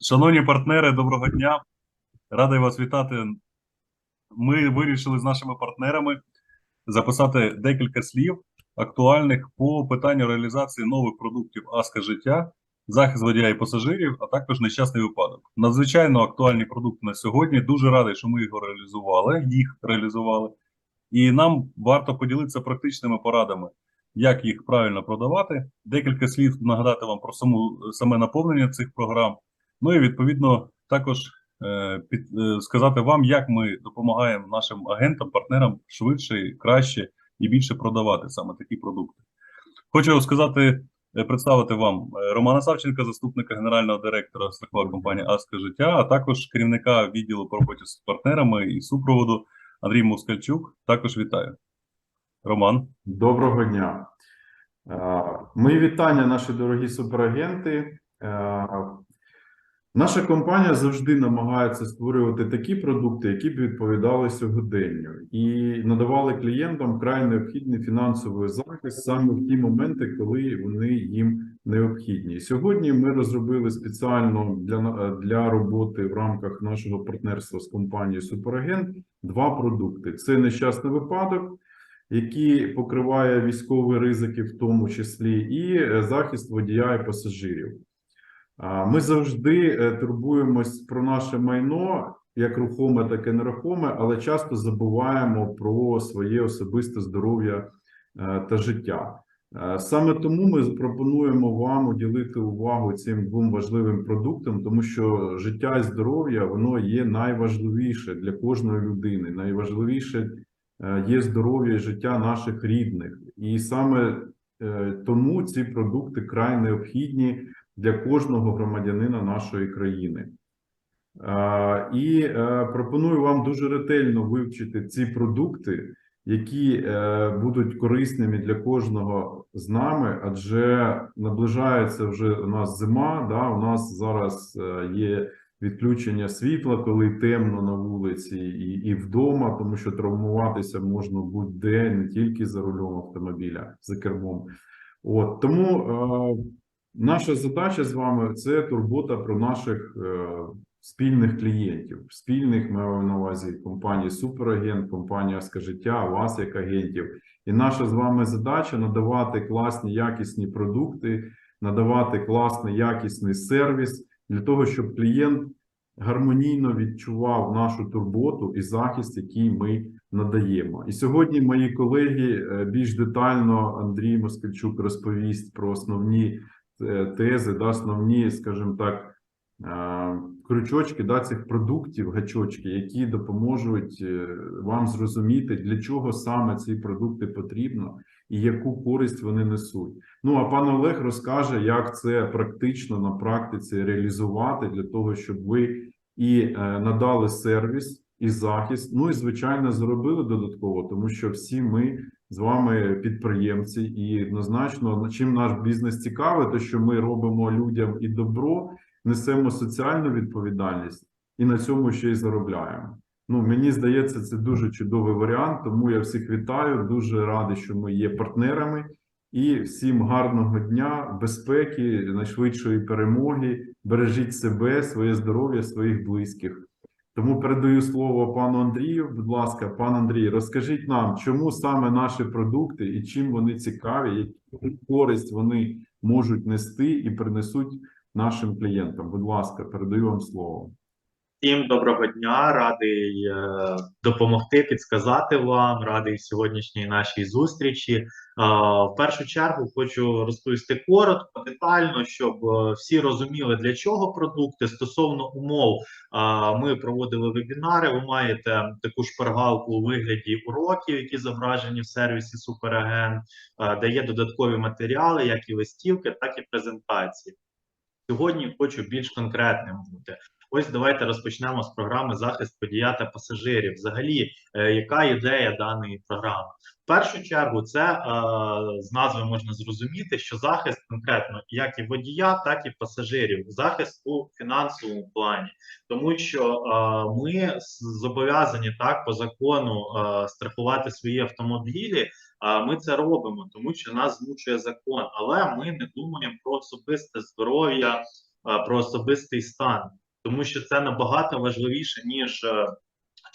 Шановні партнери, доброго дня. Радий вас вітати. Ми вирішили з нашими партнерами записати декілька слів актуальних по питанню реалізації нових продуктів Аска життя, захист водія і пасажирів, а також нещасний випадок. Надзвичайно актуальні продукти на сьогодні. Дуже радий, що ми його реалізували, їх реалізували. І нам варто поділитися практичними порадами, як їх правильно продавати. Декілька слів нагадати вам про саму саме наповнення цих програм. Ну і відповідно також е, під, е, сказати вам, як ми допомагаємо нашим агентам, партнерам швидше, краще і більше продавати саме такі продукти. Хочу сказати, е, представити вам Романа Савченка, заступника генерального директора страхової компанії Аска життя, а також керівника відділу по роботі з партнерами і супроводу Андрій Москальчук. Також вітаю. Роман. Доброго дня. Мої вітання, наші дорогі суперагенти. Наша компанія завжди намагається створювати такі продукти, які б відповідали сьогоденню, і надавали клієнтам край необхідний фінансовий захист саме в ті моменти, коли вони їм необхідні. Сьогодні ми розробили спеціально для, для роботи в рамках нашого партнерства з компанією Суперагент два продукти: це нещасний випадок який покриває військові ризики, в тому числі, і захист водія і пасажирів. Ми завжди е, турбуємось про наше майно, як рухоме, так і нерухоме, але часто забуваємо про своє особисте здоров'я е, та життя. Е, Саме тому ми пропонуємо вам уділити увагу цим двом важливим продуктам, тому що життя і здоров'я воно є найважливіше для кожної людини, найважливіше є здоров'я і життя наших рідних, і саме тому ці продукти край необхідні для кожного громадянина нашої країни. І е, пропоную вам дуже ретельно вивчити ці продукти, які е, будуть корисними для кожного з нами, адже наближається вже у нас зима. Да, у нас зараз е, є відключення світла, коли темно на вулиці, і, і вдома, тому що травмуватися можна будь-де, не тільки за рулем автомобіля, за кермом. От тому наша задача з вами це турбота про наших е, спільних клієнтів, спільних маємо на увазі компанії Суперагент, компанія «Скажиття», вас як агентів. І наша з вами задача надавати класні якісні продукти, надавати класний якісний сервіс для того, щоб клієнт гармонійно відчував нашу турботу і захист, який ми надаємо. І сьогодні мої колеги е, більш детально Андрій Москальчук розповість про основні тези, да, основні, скажімо так, е, крючочки да, цих продуктів, гачочки, які допоможуть е, вам зрозуміти, для чого саме ці продукти потрібно і яку користь вони несуть. Ну а пан Олег розкаже, як це практично на практиці реалізувати для того, щоб ви і е, надали сервіс і захист. Ну і звичайно зробили додатково, тому що всі ми з вами підприємці, і однозначно, чим наш бізнес цікавий, то що ми робимо людям і добро, несемо соціальну відповідальність і на цьому ще й заробляємо. Ну, мені здається, це дуже чудовий варіант. Тому я всіх вітаю. Дуже радий, що ми є партнерами. І всім гарного дня, безпеки, найшвидшої перемоги. Бережіть себе, своє здоров'я, своїх близьких. Тому передаю слово пану Андрію. Будь ласка, пан Андрій, розкажіть нам, чому саме наші продукти і чим вони цікаві, яку користь вони можуть нести і принесуть нашим клієнтам. Будь ласка, передаю вам слово. Всім доброго дня, радий е, допомогти, підсказати вам, радий сьогоднішній нашій зустрічі. Е, в першу чергу хочу розповісти коротко, детально, щоб е, всі розуміли, для чого продукти. Стосовно умов, ми проводили вебінари. Ви маєте таку шпаргалку у вигляді уроків, які зображені в сервісі Суперагент, е, де є додаткові матеріали, як і листівки, так і презентації. Сьогодні хочу більш конкретним бути. Ось давайте розпочнемо з програми захист водія та пасажирів. Взагалі, е, яка ідея даної програми? В першу чергу, це е, з назви можна зрозуміти, що захист конкретно як і водія, так і пасажирів, захист у фінансовому плані, тому що е, ми зобов'язані так по закону страхувати свої автомобілі. А ми це робимо, тому що нас змушує закон, але ми не думаємо про особисте здоров'я про особистий стан, тому що це набагато важливіше, ніж е,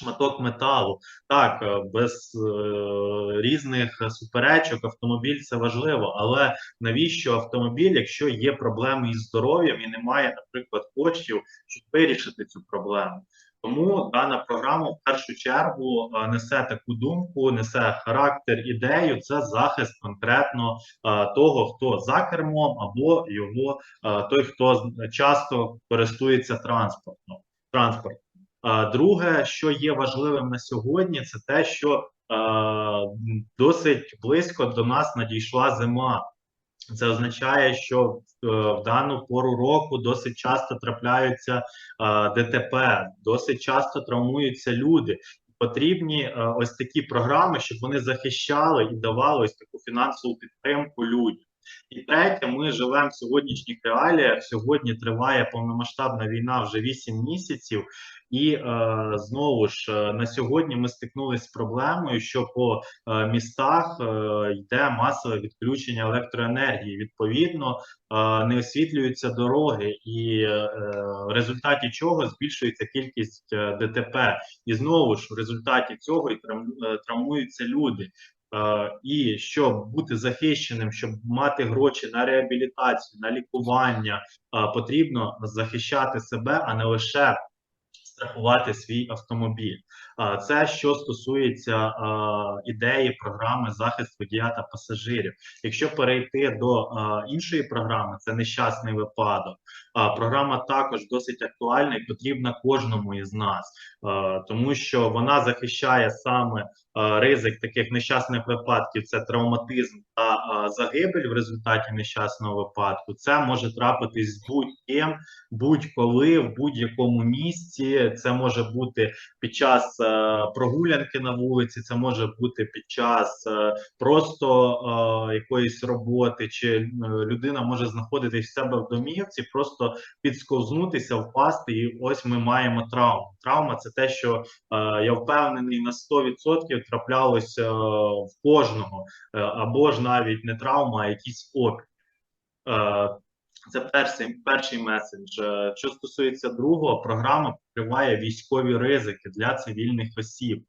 шматок металу. Так, е, без е, різних суперечок автомобіль це важливо, але навіщо автомобіль, якщо є проблеми із здоров'ям і немає, наприклад, коштів, щоб вирішити цю проблему? Тому дана програма в першу чергу е, несе таку думку, несе характер, ідею. Це захист конкретно е, того, хто за кермом, або його е, той, хто часто користується транспортом. Транспорт. Друге, що є важливим на сьогодні, це те, що досить близько до нас надійшла зима. Це означає, що е, в дану пору року досить часто трапляються е, ДТП, досить часто травмуються люди. Потрібні е, ось такі програми, щоб вони захищали і давали ось таку фінансову підтримку людям. І третє, ми живемо в сьогоднішніх реаліях. Сьогодні триває повномасштабна війна вже 8 місяців, і е, знову ж е, на сьогодні ми стикнулися з проблемою, що по е, містах йде масове відключення електроенергії. Відповідно, не освітлюються дороги, і в результаті чого збільшується кількість ДТП. І знову ж в результаті цього і травмуються люди. І щоб бути захищеним, щоб мати гроші на реабілітацію, на лікування, потрібно захищати себе, а не лише страхувати свій автомобіль. Це що стосується ідеї програми захист водія та пасажирів. Якщо перейти до іншої програми, це нещасний випадок. Програма також досить актуальна і потрібна кожному із нас, тому що вона захищає саме ризик таких нещасних випадків. Це травматизм та загибель в результаті нещасного випадку. Це може трапитись з будь-ким, будь-коли, в будь-якому місці. Це може бути під час е, прогулянки на вулиці, це може бути під час е, просто е, якоїсь роботи, чи е, людина може знаходитись в себе в домівці, просто підсковзнутися, впасти, і ось ми маємо травму. Травма це те, що е, я впевнений на 100% траплялось е, в кожного, е, або ж навіть не травма, а якийсь опір. Це перший, перший меседж. Що стосується другого, програма покриває військові ризики для цивільних осіб.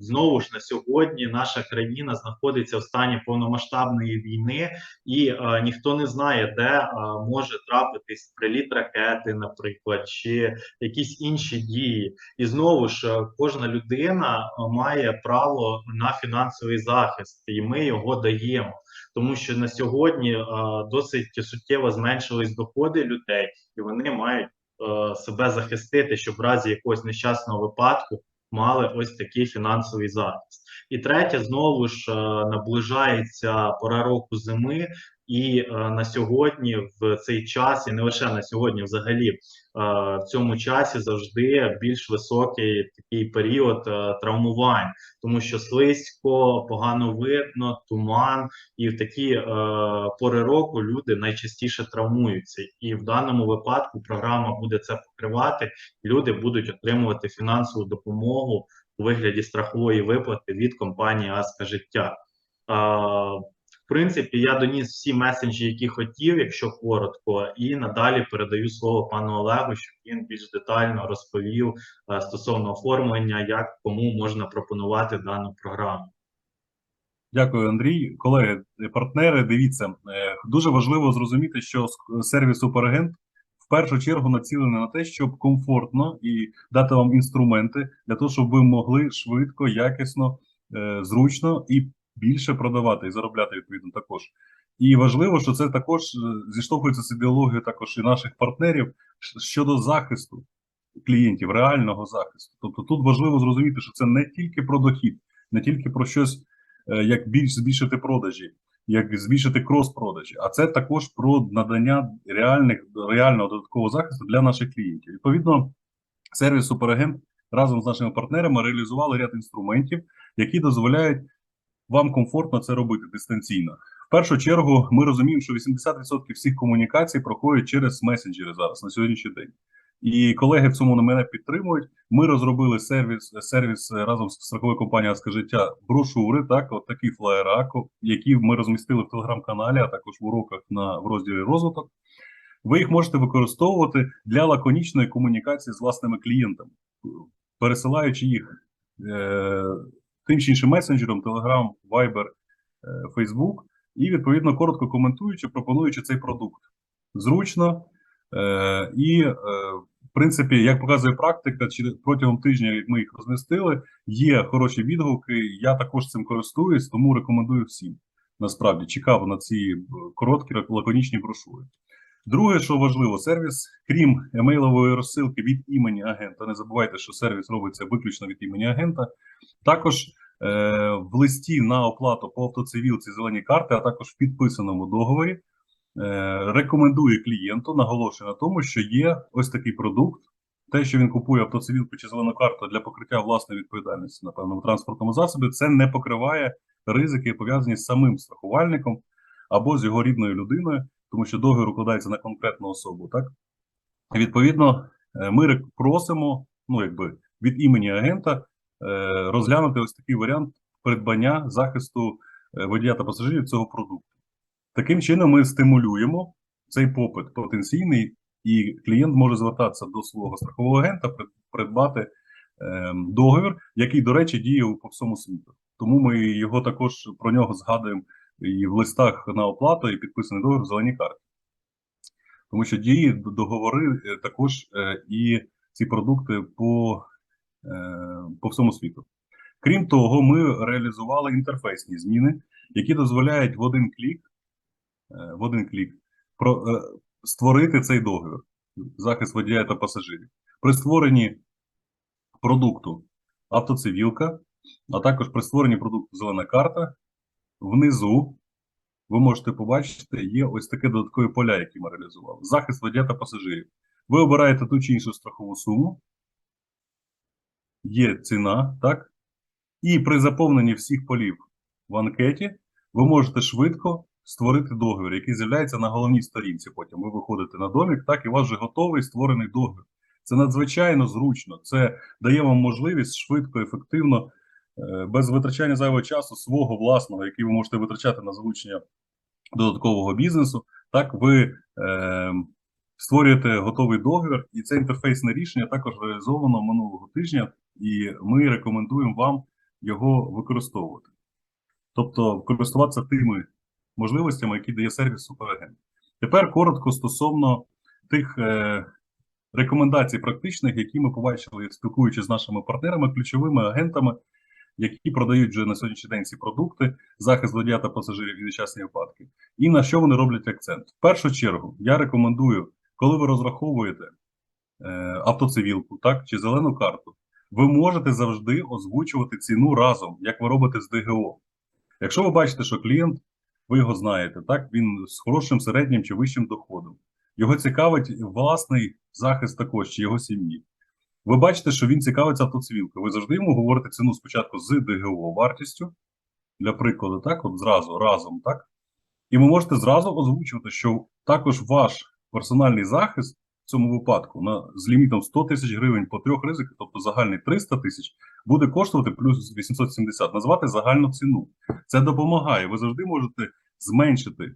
Знову ж на сьогодні наша країна знаходиться в стані повномасштабної війни, і е, ніхто не знає, де е, може трапитись приліт ракети, наприклад, чи якісь інші дії. І знову ж кожна людина має право на фінансовий захист, і ми його даємо тому що на сьогодні е, досить суттєво зменшились доходи людей, і вони мають себе захистити, щоб в разі якогось нещасного випадку мали ось такий фінансовий захист. І третє, знову ж е, наближається пора року зими, і е, на сьогодні в цей час, і не лише на сьогодні, взагалі е, в цьому часі завжди більш високий такий період е, травмувань, тому що слизько, погано видно, туман, і в такі пори року люди найчастіше травмуються. І в даному випадку програма буде це покривати. Люди будуть отримувати фінансову допомогу у вигляді страхової виплати від компанії Аска Життя. Принципі, я доніс всі месенджі, які хотів, якщо коротко, і надалі передаю слово пану Олегу, щоб він більш детально розповів е, стосовно оформлення, як кому можна пропонувати дану програму. Дякую, Андрій. Колеги, партнери, дивіться, е, дуже важливо зрозуміти, що сервіс Суперагент в першу чергу націлений на те, щоб комфортно і дати вам інструменти для того, щоб ви могли швидко, якісно, е, зручно і більше продавати і заробляти відповідно також. І важливо, що це також е, зіштовхується з ідеологією також і наших партнерів щодо захисту клієнтів, реального захисту. Тобто тут важливо зрозуміти, що це не тільки про дохід, не тільки про щось, е, як більш збільшити продажі, як збільшити крос-продажі, а це також про надання реальних реального додаткового захисту для наших клієнтів. Відповідно, сервіс Суперагент разом з нашими партнерами реалізували ряд інструментів, які дозволяють вам комфортно це робити дистанційно. В першу чергу, ми розуміємо, що 80% всіх комунікацій проходять через месенджери зараз на сьогоднішній день. І колеги в цьому на мене підтримують. Ми розробили сервіс, сервіс е, разом з страховою компанією «Аска життя брошури, так, от такі флаєраку, які ми розмістили в телеграм-каналі, а також в уроках на в розділі розвиток. ви їх можете використовувати для лаконічної комунікації з власними клієнтами, пересилаючи їх е, тим чи іншим месенджером, Telegram, Viber, е, Facebook, і відповідно коротко коментуючи, пропонуючи цей продукт зручно е, і, е, в принципі, як показує практика, чи протягом тижня, ми їх розмістили, є хороші відгуки. Я також цим користуюсь, тому рекомендую всім. Насправді чекав на ці короткі лаконічні брошури. Друге, що важливо, сервіс, крім емейлової розсилки від імені агента. Не забувайте, що сервіс робиться виключно від імені агента. Також е, в листі на оплату по автоцивілці зелені карти, а також в підписаному договорі. е, Рекомендує клієнту, наголошує на тому, що є ось такий продукт. Те, що він купує автоцивілку чи зелену карту для покриття власної відповідальності на певному транспортному засобі, це не покриває ризики, пов'язані з самим страхувальником або з його рідною людиною, тому що договір укладається на конкретну особу. Так відповідно, е, ми просимо, ну якби від імені агента е, розглянути ось такий варіант придбання захисту е, водія та пасажирів цього продукту. Таким чином, ми стимулюємо цей попит потенційний, і клієнт може звертатися до свого страхового агента, прид- придбати е, договір, який, до речі, діє по всьому світу. Тому ми його також про нього згадуємо і в листах на оплату, і підписаний договір в зеленій карті. Тому що діє д- договори е, також е, і ці продукти по, е, по всьому світу. Крім того, ми реалізували інтерфейсні зміни, які дозволяють в один клік, в один клік про, створити цей договір захист водія та пасажирів. При створенні продукту автоцивілка, а також при створенні продукту зелена карта, внизу ви можете побачити, є ось таке додаткові поля, які ми реалізували. Захист водія та пасажирів. Ви обираєте ту чи іншу страхову суму, є ціна, так? І при заповненні всіх полів в анкеті ви можете швидко створити договір, який з'являється на головній сторінці. Потім ви виходите на домік, так і у вас вже готовий створений договір. Це надзвичайно зручно. Це дає вам можливість швидко, ефективно, без витрачання зайвого часу свого власного, який ви можете витрачати на залучення додаткового бізнесу. Так ви е, створюєте готовий договір, і це інтерфейсне рішення також реалізовано минулого тижня, і ми рекомендуємо вам його використовувати. Тобто користуватися тими можливостями, які дає сервіс суперагент. Тепер коротко стосовно тих е, рекомендацій практичних, які ми побачили, спілкуючись з нашими партнерами, ключовими агентами, які продають вже на сьогоднішній день ці продукти, захист водія та пасажирів і нещасні випадки. І на що вони роблять акцент? В першу чергу я рекомендую, коли ви розраховуєте е, автоцивілку, так чи зелену карту, ви можете завжди озвучувати ціну разом, як ви робите з ДГО. Якщо ви бачите, що клієнт, ви його знаєте, так він з хорошим середнім чи вищим доходом. Його цікавить власний захист також чи його сім'ї. Ви бачите, що він цікавиться автоцивілкою. Ви завжди йому говорите ціну спочатку з ДГО вартістю, для прикладу, так, от зразу разом, так? І ви можете зразу озвучувати, що також ваш персональний захист в цьому випадку на, з лімітом 100 тисяч гривень по трьох ризиках, тобто загальний 300 тисяч, буде коштувати плюс 870, назвати загальну ціну. Це допомагає. Ви завжди можете зменшити,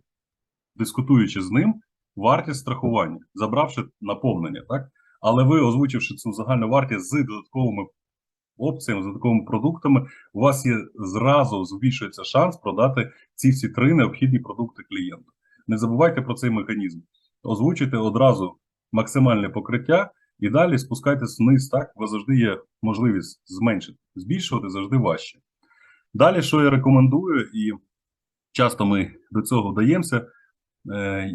дискутуючи з ним, вартість страхування, забравши наповнення, так? Але ви, озвучивши цю загальну вартість з додатковими опціями, з додатковими продуктами, у вас є зразу збільшується шанс продати ці всі три необхідні продукти клієнту. Не забувайте про цей механізм. Озвучуйте одразу максимальне покриття і далі спускайтесь вниз. Так, вас завжди є можливість зменшити, збільшувати завжди важче. Далі, що я рекомендую, і часто ми до цього вдаємося, е,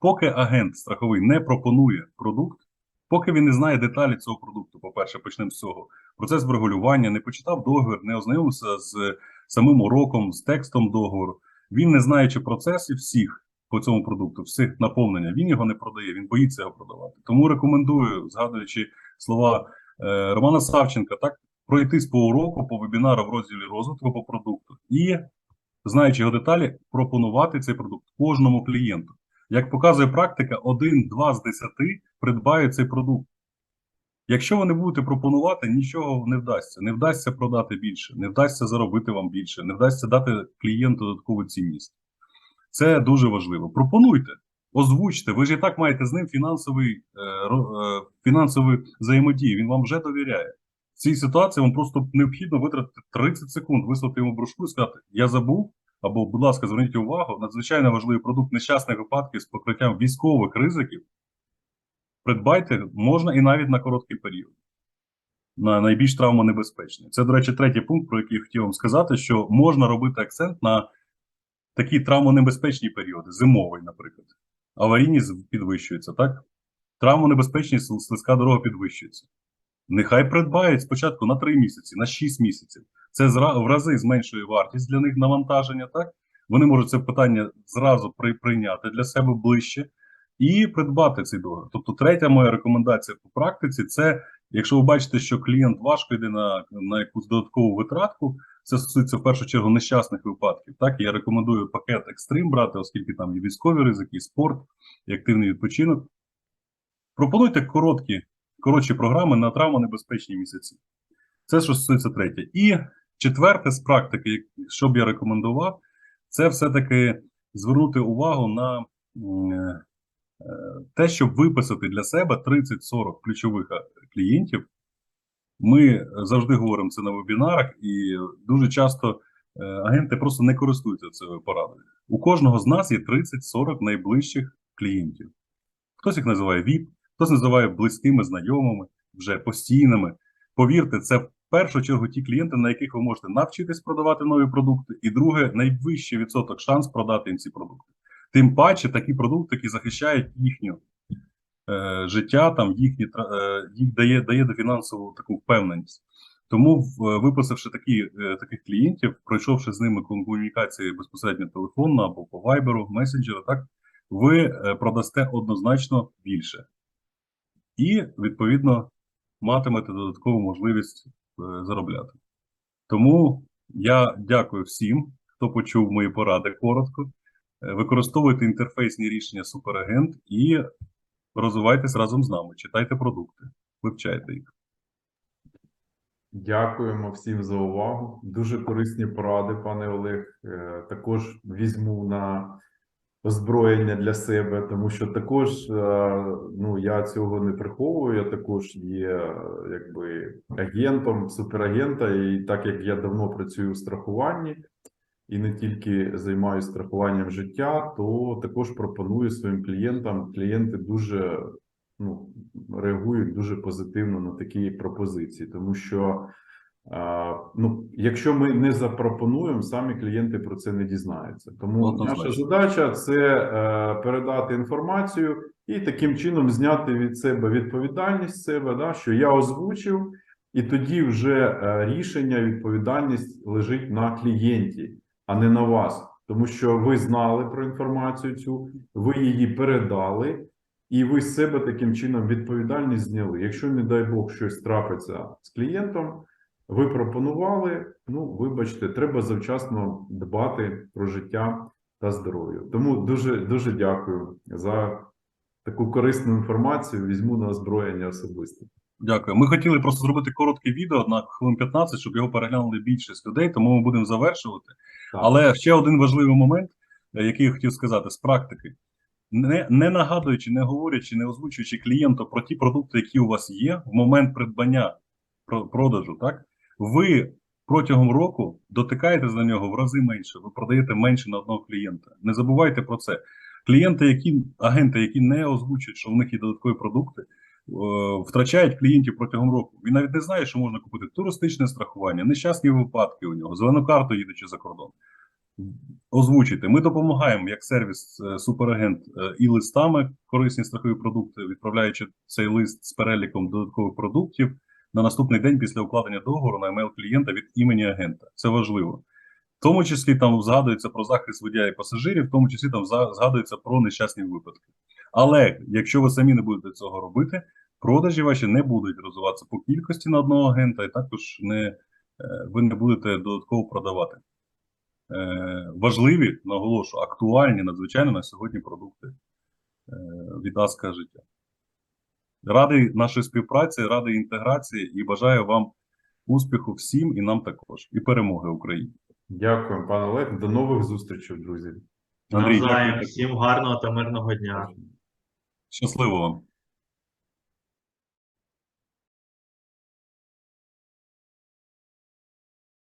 поки агент страховий не пропонує продукт, поки він не знає деталі цього продукту, по-перше, почнемо з цього. Процес врегулювання, не почитав договір, не ознайомився з самим уроком, з текстом договору. Він, не знаючи процесів всіх по цьому продукту, всіх наповнення, він його не продає, він боїться його продавати. Тому рекомендую, згадуючи слова е, Романа Савченка, так пройтись по уроку, по вебінару в розділі розвитку по продукту і, знаючи його деталі, пропонувати цей продукт кожному клієнту. Як показує практика, один-два з десяти придбають цей продукт. Якщо ви не будете пропонувати, нічого не вдасться. Не вдасться продати більше, не вдасться заробити вам більше, не вдасться дати клієнту додаткову цінність. Це дуже важливо. Пропонуйте. Озвучте, ви ж і так маєте з ним фінансовий, е, е, фінансовий взаємодію. Він вам вже довіряє. В цій ситуації вам просто необхідно витратити 30 секунд, вислати йому брошку і сказати: Я забув, або, будь ласка, зверніть увагу, надзвичайно важливий продукт нещасних випадків з покриттям військових ризиків. Придбайте можна і навіть на короткий період. На найбільш травмонебезпечний. Це, до речі, третій пункт, про який я хотів вам сказати, що можна робити акцент на такі травмонебезпечні періоди, зимовий, наприклад. Аварійність підвищується, так? Травмонебезпечність слизька дорога підвищується. Нехай придбають спочатку на 3 місяці, на 6 місяців. Це в рази зменшує вартість для них навантаження, так? Вони можуть це питання зразу при- прийняти для себе ближче і придбати цей договір. Тобто, третя моя рекомендація по практиці це, якщо ви бачите, що клієнт важко йде на, на якусь додаткову витратку, це стосується в першу чергу нещасних випадків. Так, я рекомендую пакет екстрим брати, оскільки там і військові ризики, і спорт, і активний відпочинок. Пропонуйте короткі, коротші програми на травмонебезпечні місяці. Це що стосується третє. І четверте з практики, що б я рекомендував, це все-таки звернути увагу на е, те, щоб виписати для себе 30-40 ключових е, клієнтів. Ми завжди говоримо це на вебінарах, і дуже часто е, агенти просто не користуються цією порадою. У кожного з нас є 30-40 найближчих клієнтів. Хтось їх називає VIP, хтось називає близькими знайомими, вже постійними. Повірте, це першу чергу ті клієнти, на яких ви можете навчитись продавати нові продукти, і друге, найвищий відсоток шанс продати їм ці продукти. Тим паче такі продукти, які захищають їхню е, життя, там їхні е, їх дає, дає фінансову таку впевненість. Тому, виписавши такі, е, таких клієнтів, пройшовши з ними комунікації безпосередньо телефонно або по вайберу, месенджеру, так ви продасте однозначно більше. І, відповідно, матимете додаткову можливість заробляти. Тому я дякую всім, хто почув мої поради коротко. Е, Використовуйте інтерфейсні рішення Суперагент і розвивайтесь разом з нами. Читайте продукти, вивчайте їх. Дякуємо всім за увагу. Дуже корисні поради, пане Олег. Е, Також візьму на озброєння для себе, тому що також е, ну я цього не приховую. Я також є е, якби агентом суперагента, і так як я давно працюю в страхуванні і не тільки займаюся страхуванням життя, то також пропоную своїм клієнтам. Клієнти дуже ну, реагують дуже позитивно на такі пропозиції, тому що ну, якщо ми не запропонуємо, самі клієнти про це не дізнаються. Тому Однозначно. наша задача це е, передати інформацію і таким чином зняти від себе відповідальність себе, да, що я озвучив, і тоді вже е, рішення, відповідальність лежить на клієнті, а не на вас. Тому що ви знали про інформацію цю, ви її передали, і ви з себе таким чином відповідальність зняли. Якщо, не дай Бог, щось трапиться з клієнтом, ви пропонували. Ну, вибачте, треба завчасно дбати про життя та здоров'я. Тому дуже дуже дякую за таку корисну інформацію. Візьму на озброєння особисто. Дякую. Ми хотіли просто зробити коротке відео на хвилин 15, щоб його переглянули більшість людей, тому ми будемо завершувати. Так. Але ще один важливий момент, е, який я хотів сказати з практики. Не, не нагадуючи, не говорячи, не озвучуючи клієнту про ті продукти, які у вас є в момент придбання продажу, так ви протягом року дотикаєтесь до нього в рази менше, ви продаєте менше на одного клієнта. Не забувайте про це. Клієнти, які агенти, які не озвучують, що в них є додаткові продукти, е, втрачають клієнтів протягом року. Він навіть не знає, що можна купити туристичне страхування, нещасні випадки у нього, зелену карту їдучи за кордон. Озвучуйте. Ми допомагаємо як сервіс е, суперагент е, і листами корисні страхові продукти, відправляючи цей лист з переліком додаткових продуктів на наступний день після укладення договору на емейл клієнта від імені агента. Це важливо. В тому числі там згадується про захист водія і пасажирів, в тому числі там згадується про нещасні випадки. Але якщо ви самі не будете цього робити, продажі ваші не будуть розвиватися по кількості на одного агента, і також не, е, ви не будете додатково продавати. Е, важливі, наголошу, актуальні, надзвичайно на сьогодні продукти е, від Аска життя. Радий нашої співпраці, радий інтеграції і бажаю вам успіху всім і нам також, і перемоги Україні. Дякую, пане Олег. До нових зустрічей, друзі. Андрій, Навзаєм. Всім гарного та мирного дня. Щасливо вам.